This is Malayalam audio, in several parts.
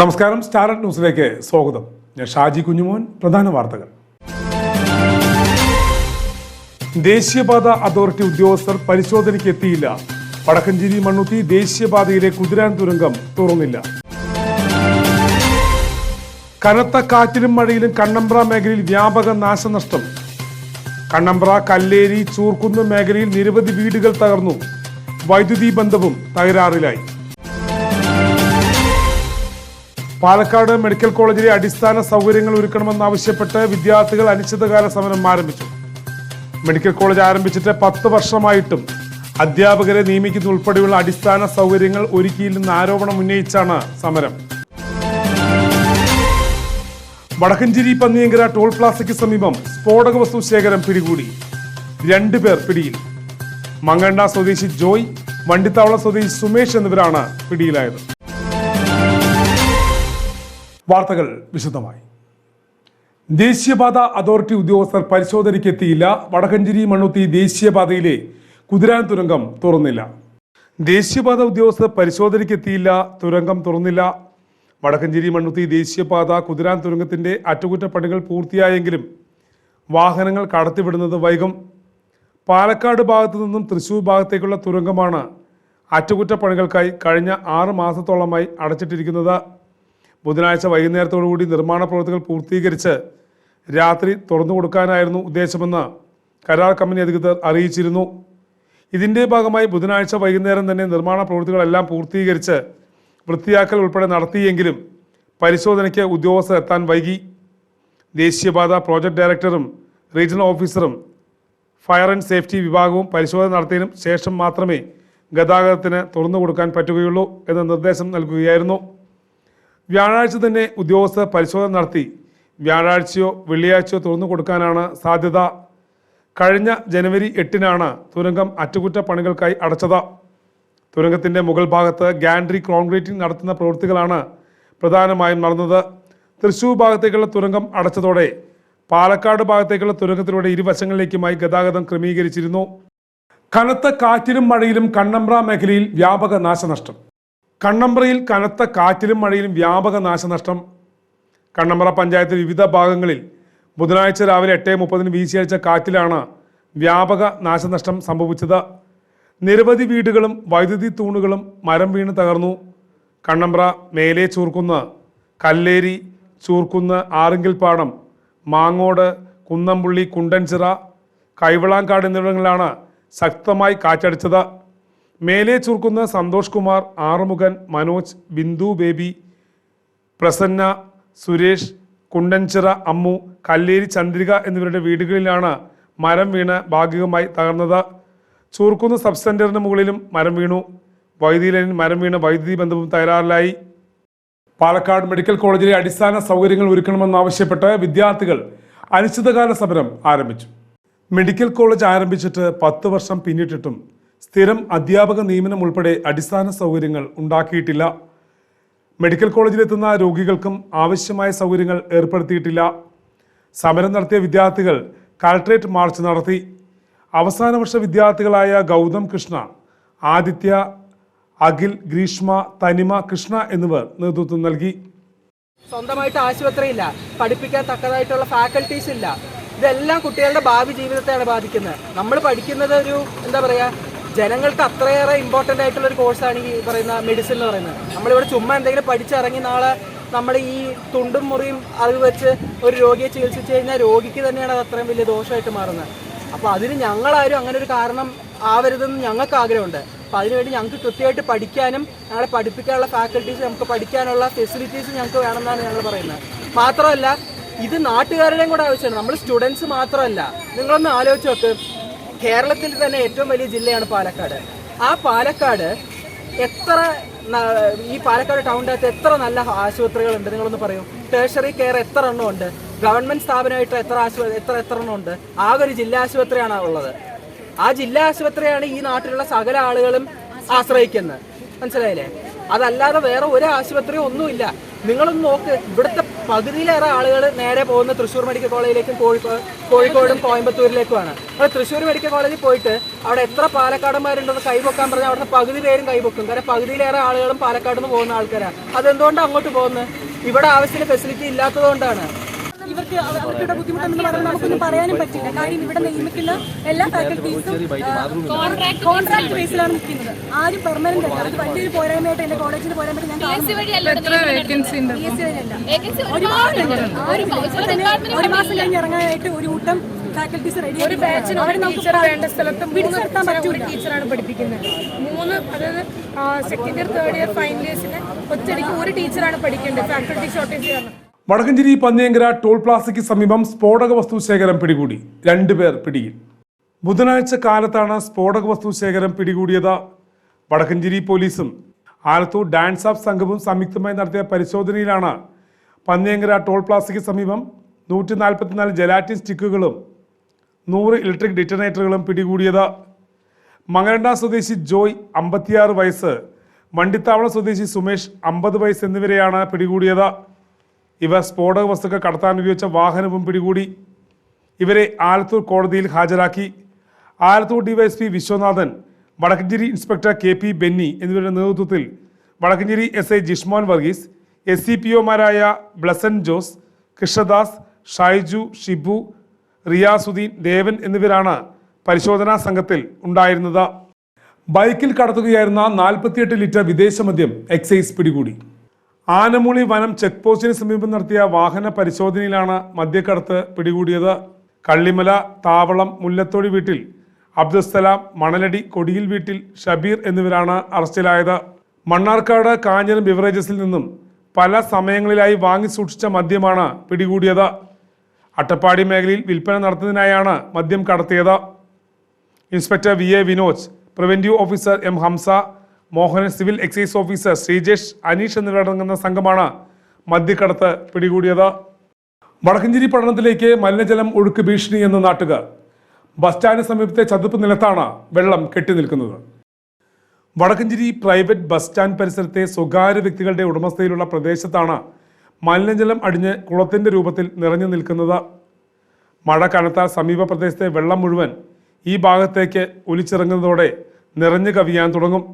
നമസ്കാരം സ്റ്റാർട്ട് ന്യൂസിലേക്ക് സ്വാഗതം. ഞാൻ ഷാജി കുഞ്ഞുമോൻ പ്രധാന വാർത്തകൾ. ദേശീയപാത അതോറിറ്റി ഉദ്യോഗസ്ഥർ പരിശോധനയ്ക്ക് എത്തിയില്ല വടക്കഞ്ചേരി മണ്ണുത്തി ദേശീയപാതയിലെ കുതിരാൻ തുരങ്കം തുറന്നില്ല. കനത്ത കാറ്റിലും മഴയിലും കണ്ണമ്പ്ര മേഖലയിൽ വ്യാപക നാശനഷ്ടം. കണ്ണമ്പ്ര കല്ലേരി ചൂർക്കുന്ന് മേഖലയിൽ നിരവധി വീടുകൾ തകർന്നു. വൈദ്യുതി ബന്ധവും തകരാറിലായി. പാലക്കാട് മെഡിക്കൽ കോളേജിലെ അടിസ്ഥാന സൗകര്യങ്ങൾ ഒരുക്കണമെന്നാവശ്യപ്പെട്ട് വിദ്യാർത്ഥികൾ അനിശ്ചിതകാല സമരം ആരംഭിച്ചു. മെഡിക്കൽ കോളേജ് ആരംഭിച്ചിട്ട് പത്ത് വർഷമായിട്ടും അധ്യാപകരെ നിയമിക്കുന്ന ഉൾപ്പെടെയുള്ള അടിസ്ഥാന സൗകര്യങ്ങൾ ഒരുക്കിയില്ലെന്ന ആരോപണം ഉന്നയിച്ചാണ് സമരം. വടക്കഞ്ചേരി പന്നിയങ്കര ടോൾ പ്ലാസയ്ക്ക് സമീപം സ്ഫോടക വസ്തു ശേഖരം പിടികൂടി. രണ്ടുപേർ പിടിയിൽ. മങ്കണ്ട സ്വദേശി ജോയ് വണ്ടിത്താവള സ്വദേശി സുമേഷ് എന്നിവരാണ് പിടിയിലായത്. വാർത്തകൾ വിശദമായി. ദേശീയപാത അതോറിറ്റി ഉദ്യോഗസ്ഥർ പരിശോധനയ്ക്കെത്തിയില്ല. വടകഞ്ചേരി മണ്ണുത്തി ദേശീയപാതയിലെ കുതിരാൻ തുരങ്കം തുറന്നില്ല. ദേശീയപാത ഉദ്യോഗസ്ഥർ പരിശോധനയ്ക്കെത്തിയില്ല. തുരങ്കം തുറന്നില്ല. വടക്കഞ്ചേരി മണ്ണുത്തി ദേശീയപാത കുതിരാൻ തുരങ്കത്തിന്റെ അറ്റകുറ്റപ്പണികൾ പൂർത്തിയായെങ്കിലും വാഹനങ്ങൾ കടത്തിവിടുന്നത് വൈകും. പാലക്കാട് ഭാഗത്തു നിന്നും തൃശ്ശൂർ ഭാഗത്തേക്കുള്ള തുരങ്കമാണ് അറ്റകുറ്റപ്പണികൾക്കായി കഴിഞ്ഞ ആറ് മാസത്തോളമായി അടച്ചിട്ടിരിക്കുന്നത്. ബുധനാഴ്ച വൈകുന്നേരത്തോടുകൂടി നിർമ്മാണ പ്രവൃത്തികൾ പൂർത്തീകരിച്ച് രാത്രി തുറന്നു കൊടുക്കാനായിരുന്നു ഉദ്ദേശമെന്ന് കരാർ കമ്പനി അധികൃതർ അറിയിച്ചിരുന്നു. ഇതിന്റെ ഭാഗമായി ബുധനാഴ്ച വൈകുന്നേരം തന്നെ നിർമ്മാണ പ്രവൃത്തികളെല്ലാം പൂർത്തീകരിച്ച് വൃത്തിയാക്കൽ ഉൾപ്പെടെ നടത്തിയെങ്കിലും പരിശോധനയ്ക്ക് ഉദ്യോഗസ്ഥർ എത്താൻ വൈകി. ദേശീയപാത പ്രോജക്റ്റ് ഡയറക്ടറും റീജിയണൽ ഓഫീസറും ഫയർ ആൻഡ് സേഫ്റ്റി വിഭാഗവും പരിശോധന നടത്തിയതിനും ശേഷം മാത്രമേ ഗതാഗതത്തിന് തുറന്നു കൊടുക്കാൻ പറ്റുകയുള്ളൂ എന്ന നിർദ്ദേശം നൽകുകയായിരുന്നു. വ്യാഴാഴ്ച തന്നെ ഉദ്യോഗസ്ഥർ പരിശോധന നടത്തി. വ്യാഴാഴ്ചയോ വെള്ളിയാഴ്ചയോ തുറന്നു കൊടുക്കാനാണ് സാധ്യത. കഴിഞ്ഞ ജനുവരി എട്ടിനാണ് തുരങ്കം അറ്റകുറ്റപ്പണികൾക്കായി അടച്ചത്. തുരങ്കത്തിന്റെ മുകൾ ഭാഗത്ത് ഗാൻഡ്രി കോൺക്രീറ്റിംഗ് നടത്തുന്ന പ്രവൃത്തികളാണ് പ്രധാനമായും നടന്നത്. തൃശൂർ ഭാഗത്തേക്കുള്ള തുരങ്കം അടച്ചതോടെ പാലക്കാട് ഭാഗത്തേക്കുള്ള തുരങ്കത്തിലൂടെ ഇരുവശങ്ങളിലേക്കുമായി ഗതാഗതം ക്രമീകരിച്ചിരുന്നു. കനത്ത കാറ്റിലും മഴയിലും കണ്ണമ്പ്ര മേഖലയിൽ വ്യാപക നാശനഷ്ടം. കണ്ണമ്പ്രയിൽ കനത്ത കാറ്റിലും മഴയിലും വ്യാപക നാശനഷ്ടം. കണ്ണമ്പ്ര പഞ്ചായത്തിൽ വിവിധ ഭാഗങ്ങളിൽ ബുധനാഴ്ച രാവിലെ എട്ട് മുപ്പതിന് വീശിയടിച്ച കാറ്റിലാണ് വ്യാപക നാശനഷ്ടം സംഭവിച്ചത്. നിരവധി വീടുകളും വൈദ്യുതി തൂണുകളും മരം വീണ് തകർന്നു. കണ്ണമ്പ്ര മേലെ ചൂർക്കുന്ന് കല്ലേരി ചൂർക്കുന്ന് ആറിങ്കിൽപ്പാടം മാങ്ങോട് കുന്നംപുള്ളി കുണ്ടൻചിറ കൈവളാങ്കാട് എന്നിവിടങ്ങളിലാണ് ശക്തമായി കാറ്റടിച്ചത്. മേലെ ചുർക്കുന്ന സന്തോഷ് കുമാർ ആറുമുഖൻ മനോജ് ബിന്ദു ബേബി പ്രസന്ന സുരേഷ് കുണ്ടൻചിറ അമ്മു കല്ലേരി ചന്ദ്രിക എന്നിവരുടെ വീടുകളിലാണ് മരം വീണ് ഭാഗികമായി തകർന്നത്. ചൂർക്കുന്ന് സബ് സെന്ററിന് മുകളിലും മരം വീണു. വൈദ്യുതി ലൈനിൽ മരം വീണ് വൈദ്യുതി ബന്ധവും തകരാറിലായി. പാലക്കാട് മെഡിക്കൽ കോളേജിലെ അടിസ്ഥാന സൗകര്യങ്ങൾ ഒരുക്കണമെന്നാവശ്യപ്പെട്ട് വിദ്യാർത്ഥികൾ അനിശ്ചിതകാല സമരം ആരംഭിച്ചു. മെഡിക്കൽ കോളേജ് ആരംഭിച്ചിട്ട് പത്ത് വർഷം പിന്നിട്ടിട്ടും സ്ഥിരം അധ്യാപക നിയമനം ഉൾപ്പെടെ അടിസ്ഥാന സൗകര്യങ്ങൾ ഉണ്ടാക്കിയിട്ടില്ല. മെഡിക്കൽ കോളേജിലെത്തുന്ന രോഗികൾക്കും ആവശ്യമായ സൗകര്യങ്ങൾ ഏർപ്പെടുത്തിയിട്ടില്ല. സമരം നടത്തിയ വിദ്യാർത്ഥികൾ കലക്ട്രേറ്റ് മാർച്ച് നടത്തി. അവസാന വർഷ വിദ്യാർത്ഥികളായ ഗൗതം കൃഷ്ണ ആദിത്യ അഖിൽ ഗ്രീഷ്മ തനിമ കൃഷ്ണ എന്നിവർ നേതൃത്വം നൽകി. സ്വന്തമായിട്ട് ആശുപത്രിയില്ല പഠിപ്പിക്കാൻ തക്കതായിട്ടുള്ള ഫാക്കൽറ്റീസ് ഇല്ല. ഇതെല്ലാം കുട്ടികളുടെ ഭാവി ജീവിതത്തെയാണ് ബാധിക്കുന്നത്. നമ്മൾ പഠിക്കുന്നത് ഒരു എന്താ പറയാ ജനങ്ങൾക്ക് അത്രയേറെ ഇമ്പോർട്ടന്റ് ആയിട്ടുള്ള ഒരു കോഴ്സാണ് ഈ പറയുന്ന മെഡിസിൻ എന്ന് പറയുന്നത്. നമ്മളിവിടെ ചുമ്മാ എന്തെങ്കിലും പഠിച്ചിറങ്ങി നാളെ നമ്മൾ ഈ തുണ്ടും മുറിയും അത് വെച്ച് ഒരു രോഗിയെ ചികിത്സിച്ച് കഴിഞ്ഞാൽ രോഗിക്ക് തന്നെയാണ് അത് അത്രയും വലിയ ദോഷമായിട്ട് മാറുന്നത്. അപ്പോൾ അതിന് ഞങ്ങളാരും അങ്ങനെ ഒരു കാരണം ആവരുതെന്ന് ഞങ്ങൾക്ക് ആഗ്രഹമുണ്ട്. അപ്പോൾ അതിനുവേണ്ടി ഞങ്ങൾക്ക് കൃത്യമായിട്ട് പഠിക്കാനും ഞങ്ങളെ പഠിപ്പിക്കാനുള്ള ഫാക്കൽറ്റീസ് നമുക്ക് പഠിക്കാനുള്ള ഫെസിലിറ്റീസ് ഞങ്ങൾക്ക് വേണമെന്നാണ് ഞങ്ങൾ പറയുന്നത്. മാത്രമല്ല ഇത് നാട്ടുകാരുടെയും കൂടെ ആവശ്യമാണ്. നമ്മൾ സ്റ്റുഡൻസ് മാത്രമല്ല. നിങ്ങളൊന്ന് ആലോചിച്ച് നോക്ക്. കേരളത്തിൽ തന്നെ ഏറ്റവും വലിയ ജില്ലയാണ് പാലക്കാട്. ആ പാലക്കാട് എത്ര ഈ പാലക്കാട് ടൗണിന്റെ അകത്ത് എത്ര നല്ല ആശുപത്രികളുണ്ട്? നിങ്ങളൊന്ന് പറയൂ. ടേഴ്സറി കെയർ എത്ര എണ്ണം ഉണ്ട്? ഗവൺമെന്റ് സ്ഥാപനമായിട്ട് എത്ര ആശുപത്രി എത്ര എത്ര എണ്ണം ഉണ്ട്? ആകെ ഒരു ജില്ലാ ആശുപത്രിയാണ് ഉള്ളത്. ആ ജില്ലാ ആശുപത്രിയാണ് ഈ നാട്ടിലുള്ള സകല ആളുകളും ആശ്രയിക്കുന്നത്. മനസ്സിലായില്ലേ? അതല്ലാതെ വേറെ ഒരു ആശുപത്രിയും ഒന്നുമില്ല. നിങ്ങളൊന്ന് നോക്ക്. ഇവിടുത്തെ പകുതിയിലേറെ ആളുകൾ നേരെ പോകുന്ന തൃശ്ശൂർ മെഡിക്കൽ കോളേജിലേക്കും കോഴിക്കോട് കോഴിക്കോടും കോയമ്പത്തൂരിലേക്കുമാണ്. അപ്പോൾ തൃശ്ശൂർ മെഡിക്കൽ കോളേജിൽ പോയിട്ട് അവിടെ എത്ര പാലക്കാടന്മാരുണ്ടെന്ന് കൈപൊക്കാൻ പറഞ്ഞാൽ അവിടുന്ന് പകുതി പേരും കൈപൊക്കും. കാരണം പകുതിയിലേറെ ആളുകളും പാലക്കാട് നിന്ന് പോകുന്ന ആൾക്കാരാണ് അതെന്തുകൊണ്ടാണ് അങ്ങോട്ട് പോകുന്നത് ഇവിടെ ആവശ്യത്തിന് ഫെസിലിറ്റി ഇല്ലാത്തതുകൊണ്ടാണ്. ഇവർക്ക് അവ- അവർക്കിവിടെ ബുദ്ധിമുട്ടെന്ന് പറഞ്ഞാൽ നമുക്കൊന്നും പറയാനും പറ്റില്ല. കാര്യം ഇവിടെ നിയമിക്കുന്ന എല്ലാ ഫാക്കൽറ്റീസും കോൺട്രാക്ട് ബേസിലാണ് നിൽക്കുന്നത്. ആരും പെർമനന്റ് അല്ല. അത് വലിയൊരു പോരായ്മയായിട്ട് എന്റെ കോളേജിൽ പോരായ്മ ഞാൻ ഒരുപാടുണ്ട് ഒരു മാസം കഴിഞ്ഞ് ഇറങ്ങാനായിട്ട് ഒരു കൂട്ടം ഫാക്കൽറ്റീസ് റെഡി ഒരു ബാച്ചിന് ഒരു ടീച്ചർ വേണ്ട സ്ഥലത്ത് മൂന്ന് ഒരു പറ്റൂല ടീച്ചറാണ് പഠിപ്പിക്കുന്നത്. മൂന്ന് അതായത് second year third year final ഇയേഴ്സിന് ഒറ്റയടിക്ക് ഒരു ടീച്ചറാണ് പഠിക്കേണ്ടത്. ഫാക്കൽറ്റി ഷോർട്ടേജ് കാരണം. വടക്കഞ്ചേരി പന്നിയങ്കര ടോൾ പ്ലാസയ്ക്ക് സമീപം സ്ഫോടക വസ്തു ശേഖരം പിടികൂടി. രണ്ടുപേർ പിടിയിൽ. ബുധനാഴ്ച കാലത്താണ് സ്ഫോടക വസ്തു ശേഖരം പിടികൂടിയത്. വടക്കഞ്ചേരി പോലീസും ആലത്തൂർ ഡാൻസ് ഓഫ് സംഘവും സംയുക്തമായി നടത്തിയ പരിശോധനയിലാണ് പന്നിയങ്കര ടോൾ പ്ലാസയ്ക്ക് സമീപം നൂറ്റി നാൽപ്പത്തിനാല് ജലാറ്റിൻ സ്റ്റിക്കുകളും നൂറ് ഇലക്ട്രിക് ഡിറ്റനേറ്ററുകളും പിടികൂടിയത്. മങ്ങരണ്ട സ്വദേശി ജോയ് അമ്പത്തിയാറ് വയസ്സ് വണ്ടിത്താവള സ്വദേശി സുമേഷ് അമ്പത് വയസ്സ് എന്നിവരെയാണ് പിടികൂടിയത്. ഇവർ സ്ഫോടക വസ്തുക്കൾ കടത്താൻ ഉപയോഗിച്ച വാഹനവും പിടികൂടി. ഇവരെ ആലത്തൂർ കോടതിയിൽ ഹാജരാക്കി. Alathur DYSP Viswanathan Vadakkanchery inspector K P Benny എന്നിവരുടെ നേതൃത്വത്തിൽ Vadakkanchery S I Jishmon Varghese S C P ഒമാരായ Blessan Jose Krishnadas Shaiju Shibu Riyasuddin Devan എന്നിവരാണ് പരിശോധനാ സംഘത്തിൽ ഉണ്ടായിരുന്നത്. ബൈക്കിൽ കടത്തുകയായിരുന്ന നാൽപ്പത്തിയെട്ട് ലിറ്റർ വിദേശ മദ്യം എക്സൈസ് പിടികൂടി. ആനമൂളി വനം ചെക്ക് പോസ്റ്റിന് സമീപം നടത്തിയ വാഹന പരിശോധനയിലാണ് മദ്യക്കടത്ത് പിടികൂടിയത്. കള്ളിമല താവളം മുല്ലത്തോടി വീട്ടിൽ അബ്ദുസ്സലാം മണലടി കൊടിയിൽ വീട്ടിൽ ഷബീർ എന്നിവരാണ് അറസ്റ്റിലായത്. മണ്ണാർക്കാട് കാഞ്ഞിരം ബിവറേജസിൽ നിന്നും പല സമയങ്ങളിലായി വാങ്ങി സൂക്ഷിച്ച മദ്യമാണ് പിടികൂടിയത്. അട്ടപ്പാടി മേഖലയിൽ വിൽപ്പന നടത്തുന്നതിനായാണ് മദ്യം കടത്തിയത്. Inspector V A Vinoj preventive officer M Hamza Mohanan civil excise officer Sreejesh Aneesh എന്നിവരടങ്ങുന്ന സംഘമാണ് മദ്യക്കടത്ത് പിടികൂടിയത്. വടക്കഞ്ചേരി പട്ടണത്തിലേക്ക് മലിനജലം ഒഴുക്ക് ഭീഷണി എന്ന നാട്ടുകാർ ബസ് സ്റ്റാൻഡിന് സമീപത്തെ ചതുപ്പ് നിലത്താണ് വെള്ളം കെട്ടി നിൽക്കുന്നത്. വടക്കഞ്ചേരി പ്രൈവറ്റ് ബസ് സ്റ്റാൻഡ് പരിസരത്തെ സ്വകാര്യ വ്യക്തികളുടെ ഉടമസ്ഥയിലുള്ള പ്രദേശത്താണ് മലിനജലം അടിഞ്ഞ് കുളത്തിന്റെ രൂപത്തിൽ നിറഞ്ഞു നിൽക്കുന്നത്. മഴ കനത്താൽ സമീപ പ്രദേശത്തെ വെള്ളം മുഴുവൻ ഈ ഭാഗത്തേക്ക് ഒലിച്ചിറങ്ങുന്നതോടെ നിറഞ്ഞു കവിയാൻ തുടങ്ങും.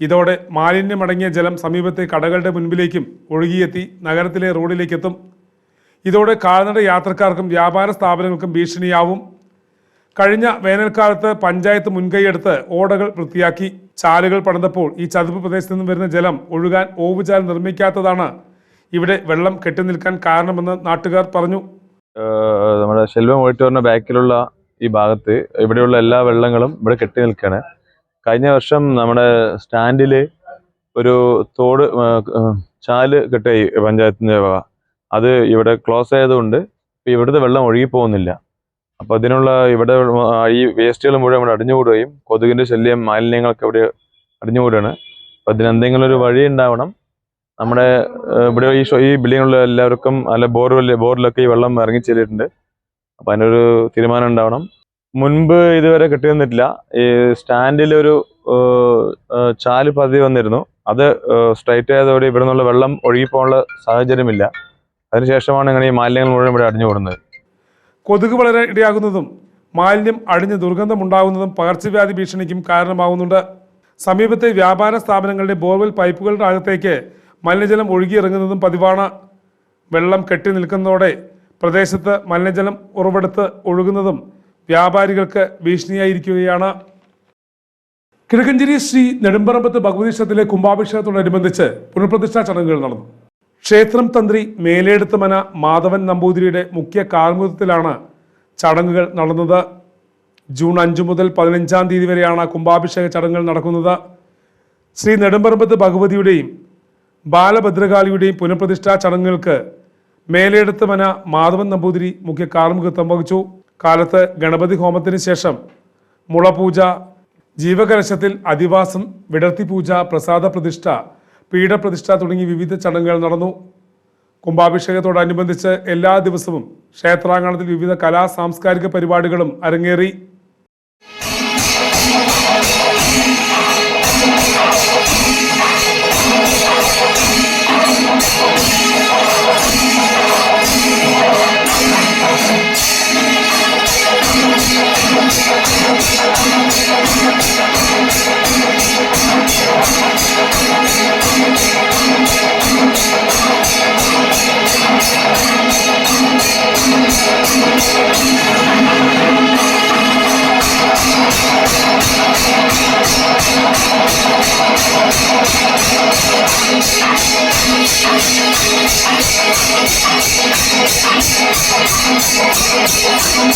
ഇതോടെ മാലിന്യമടങ്ങിയ ജലം സമീപത്തെ കടകളുടെ മുൻപിലേക്കും ഒഴുകിയെത്തി നഗരത്തിലെ റോഡിലേക്കെത്തും. ഇതോടെ കാൽനട യാത്രക്കാർക്കും വ്യാപാര സ്ഥാപനങ്ങൾക്കും ഭീഷണിയാവും. കഴിഞ്ഞ വേനൽക്കാലത്ത് പഞ്ചായത്ത് മുൻകൈയെടുത്ത് ഓടകൾ വൃത്തിയാക്കി ചാലുകൾ പണിതപ്പോൾ ഈ ചതുപ്പ് പ്രദേശത്ത് നിന്നും വരുന്ന ജലം ഒഴുകാൻ ഓവുചാൽ നിർമ്മിക്കാത്തതാണ് ഇവിടെ വെള്ളം കെട്ടിനിൽക്കാൻ കാരണമെന്ന് നാട്ടുകാർ പറഞ്ഞു. നമ്മുടെ ശെൽവം ഓഡിറ്റോറിന്റെ ബാക്കിലുള്ള ഈ ഭാഗത്ത് ഇവിടെയുള്ള എല്ലാ വെള്ളങ്ങളും ഇവിടെ കെട്ടി നിൽക്കുകയാണ് കഴിഞ്ഞ വർഷം നമ്മുടെ സ്റ്റാൻഡിൽ ഒരു തോട് ചാൽ കെട്ടായി പഞ്ചായത്തിന്റെ വക. അത് ഇവിടെ ക്ലോസ് ആയതുകൊണ്ട് ഇവിടുത്തെ വെള്ളം ഒഴുകി പോകുന്നില്ല. അപ്പൊ അതിനുള്ള ഇവിടെ ഈ വേസ്റ്റുകൾ മുഴുവൻ ഇവിടെ അടിഞ്ഞുകൂടുകയും കൊതുകിന്റെ ശല്യം മാലിന്യങ്ങളൊക്കെ ഇവിടെ അടിഞ്ഞുകൂടുകയാണ്. അപ്പൊ അതിനെന്തെങ്കിലും ഒരു വഴി ഉണ്ടാവണം. നമ്മുടെ ഇവിടെ ഈ ഈ ബിൽഡിങ്ങിലുള്ള എല്ലാവർക്കും അല്ല ബോർവെല്ല് ബോറിലൊക്കെ ഈ വെള്ളം ഇറങ്ങി ചെല്ലിയിട്ടുണ്ട്. അപ്പൊ അതിനൊരു തീരുമാനം ഉണ്ടാവണം. മുൻപ് ഇതുവരെ കെട്ടി വന്നിട്ടില്ല. ഈ സ്റ്റാൻഡിൽ ഒരു ചാൽ പതി വന്നിരുന്നു. അത് സ്ട്രൈറ്റ് ആയതോടെ ഇവിടെ നിന്നുള്ള വെള്ളം ഒഴുകിപ്പോകാനുള്ള സാഹചര്യമില്ല. അതിനുശേഷമാണ് ഇങ്ങനെ ഈ മാലിന്യങ്ങൾ മുഴുവൻ ഇവിടെ അടിഞ്ഞു കൂടുന്നത്. കൊതുക് വളരെ ഇടയാകുന്നതും മാലിന്യം അടിഞ്ഞ് ദുർഗന്ധമുണ്ടാകുന്നതും പകർച്ചവ്യാധി ഭീഷണിക്കും കാരണമാകുന്നുണ്ട്. സമീപത്തെ വ്യാപാര സ്ഥാപനങ്ങളുടെ ബോർവെൽ പൈപ്പുകളുടെ അകത്തേക്ക് മലിനജലം ഒഴുകിയിറങ്ങുന്നതും പതിവാണ്. വെള്ളം കെട്ടി നിൽക്കുന്നതോടെ പ്രദേശത്ത് മലിനജലം ഉറവെടുത്ത് ഒഴുകുന്നതും വ്യാപാരികൾക്ക് ഭീഷണിയായിരിക്കുകയാണ്. കിഴക്കഞ്ചേരി ശ്രീ നെടുമ്പറമ്പത്ത് ഭഗവതി ക്ഷേത്രത്തിലെ കുംഭാഭിഷേകത്തോടനുബന്ധിച്ച് പുനഃപ്രതിഷ്ഠാ ചടങ്ങുകൾ നടന്നു. ക്ഷേത്രം തന്ത്രി മേലേടുത്തമന മാധവൻ നമ്പൂതിരിയുടെ മുഖ്യ കാർമ്മികത്വത്തിലാണ് ചടങ്ങുകൾ നടന്നത്. ജൂൺ അഞ്ചു മുതൽ പതിനഞ്ചാം തീയതി വരെയാണ് കുംഭാഭിഷേക ചടങ്ങുകൾ നടക്കുന്നത്. ശ്രീ നെടുമ്പറമ്പത്ത് ഭഗവതിയുടെയും ബാലഭദ്രകാളിയുടെയും പുനഃപ്രതിഷ്ഠാ ചടങ്ങുകൾക്ക് മേലേടുത്തമന മാധവൻ നമ്പൂതിരി മുഖ്യ കാർമ്മികത്വം വഹിച്ചു. കാലത്ത് ഗണപതി ഹോമത്തിന് ശേഷം മുളപൂജ ജീവകലശത്തിൽ അധിവാസം വിടർത്തി പൂജ പ്രസാദ പ്രതിഷ്ഠ പീഠപ്രതിഷ്ഠ തുടങ്ങി വിവിധ ചടങ്ങുകൾ നടന്നു. കുംഭാഭിഷേകത്തോടനുബന്ധിച്ച് എല്ലാ ദിവസവും ക്ഷേത്രാങ്കണത്തിൽ വിവിധ കലാ സാംസ്കാരിക പരിപാടികളും അരങ്ങേറി.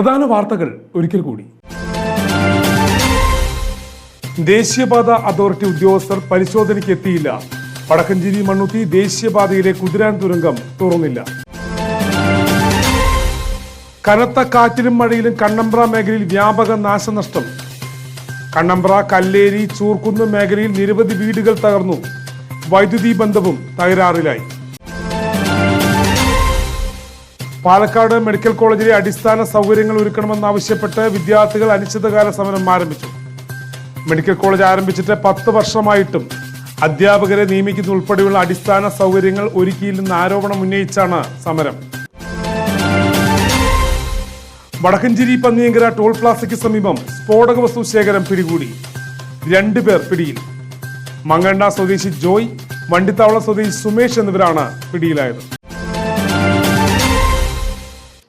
പ്രധാന വാർത്തകൾ ഒരിക്കൽ കൂടി. ദേശീയപാത അതോറിറ്റി ഉദ്യോഗസ്ഥർ പരിശോധനയ്ക്ക് എത്തിയില്ല. വടക്കഞ്ചേരി മണ്ണുത്തി ദേശീയപാതയിലെ കുതിരാൻ തുരങ്കം തുറന്നില്ല. കനത്ത കാറ്റിലും മഴയിലും കണ്ണമ്പ്ര മേഖലയിൽ വ്യാപക നാശനഷ്ടം. കണ്ണമ്പ്ര കല്ലേരി ചൂർക്കുന്ന് മേഖലയിൽ നിരവധി വീടുകൾ തകർന്നു. വൈദ്യുതി ബന്ധവും തകരാറിലായി. പാലക്കാട് മെഡിക്കൽ കോളേജിലെ അടിസ്ഥാന സൗകര്യങ്ങൾ ഒരുക്കണമെന്നാവശ്യപ്പെട്ട് വിദ്യാർത്ഥികൾ അനിശ്ചിതകാല സമരം ആരംഭിച്ചു. മെഡിക്കൽ കോളേജ് ആരംഭിച്ചിട്ട് പത്ത് വർഷമായിട്ടും അധ്യാപകരെ നിയമിക്കുന്ന ഉൾപ്പെടെയുള്ള അടിസ്ഥാന സൗകര്യങ്ങൾ ഒരുക്കിയില്ലെന്ന ആരോപണം ഉന്നയിച്ചാണ് സമരം. വടക്കഞ്ചേരി പന്നിയങ്കര ടോൾ പ്ലാസയ്ക്ക് സമീപം സ്ഫോടക വസ്തു ശേഖരം പിടികൂടി. രണ്ടുപേർ പിടിയിൽ. മങ്ങണ്ട സ്വദേശി ജോയ് വണ്ടിത്താവള സ്വദേശി സുമേഷ് എന്നിവരാണ് പിടിയിലായത്.